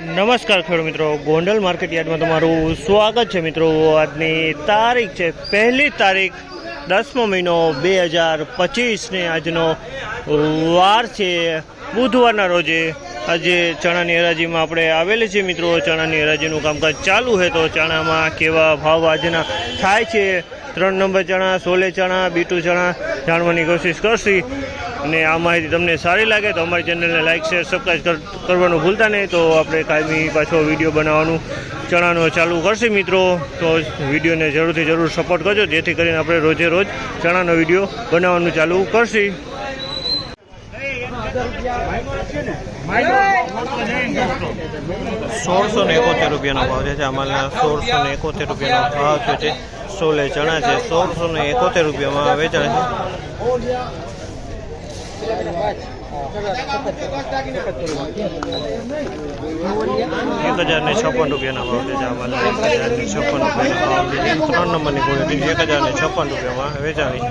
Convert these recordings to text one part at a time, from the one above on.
નમસ્કાર ખેડૂત મિત્રો. ગોંડલ માર્કેટ યાર્ડમાં તમારું સ્વાગત છે મિત્રો. આજની તારીખ છે, પહેલી તારીખ, દસમો મહિનો બે હજાર પચીસને આજનો વાર છે. બુધવારના રોજે આજે ચણાની હરાજીમાં આપણે આવેલી છે મિત્રો. ચણાની હરાજીનું કામકાજ ચાલુ છે તો ચણામાં કેવા ભાવ આજના થાય છે? ત્રણ નંબર ચણા, સોલે ચણા, બીટુ ચણા જાણવાની કોશિશ કરશી. અને આ માહિતી તમને સારી લાગે તો અમારી ચેનલને લાઇક શેર સબસ્ક્રાઈબ કરવાનું ભૂલતા નહીં. તો આપણે કાયમી પાછો વીડિયો બનાવવાનું ચણાનો ચાલુ કરશે મિત્રો. તો વિડીયોને જરૂરથી જરૂર સપોર્ટ કરજો. જેથી કરીને આપણે રોજે રોજ ચણાનો વીડિયો બનાવવાનું ચાલુ કરશી. સોળસો ને એકોતેર રૂપિયાનો ભાવ છે. અમારા સોળસો ને એકોતેર રૂપિયાનો ભાવ છે સોલે ચણા છે. સોળસો ને એકોતેર રૂપિયામાં વેચાણ છે. એક હજાર ને છપ્પન રૂપિયાના ભાવ છે ચાવલ એક હજાર ને છપ્પન રૂપિયાના ભાવ ત્રણ નંબરની ક્વોલિટી એક હજાર ને છપ્પન રૂપિયામાં વેચાણી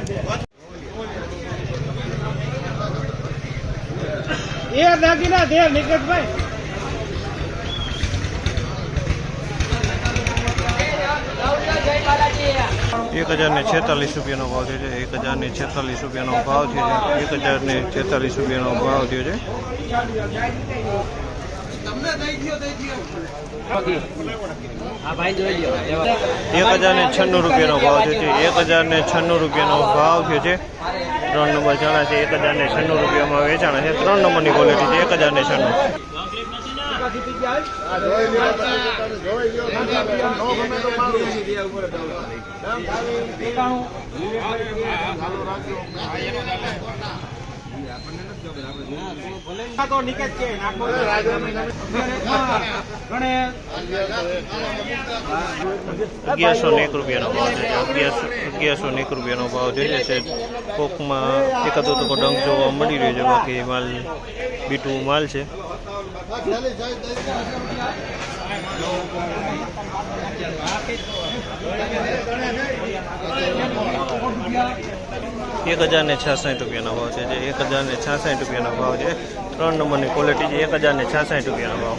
એ દાગીના દે નિકેશભાઈ એક હજાર ને છેતાલીસ રૂપિયાનો ભાવ થયો છે. એક હજાર ને છેતાલીસ રૂપિયાનો ભાવ થયો છે. એક હજાર ને છેતાલીસ રૂપિયાનો ભાવ થયો છે. એક હજાર ને છન્નું રૂપિયાનો ભાવ થયો છે. એક હજાર ને છન્નું રૂપિયાનો ભાવ થયો છે. ત્રણ નંબર ચણા છે. એક હજાર ને છન્નું રૂપિયામાં વેચાણ છે. ત્રણ નંબરની ક્વોલિટી છે. એક હજાર ને છન્નું. અગિયારસો ને એક રૂપિયાનો ભાવ છે. અગિયારસો અગિયારસો ને એક રૂપિયાનો ભાવ જોઈએ છે કોકમાં એકાદો તો ડંક જોવા મળી રહ્યો છે. બાકી માલ બીટું માલ છે. એક હજાર ને છાસઠ રૂપિયાનો ભાવ છે, જે એક હજાર ને છાસઠ રૂપિયાનો ભાવ છે. ત્રણ નંબરની ક્વોલિટી છે, એક હજાર ને છાસઠ રૂપિયાનો ભાવ.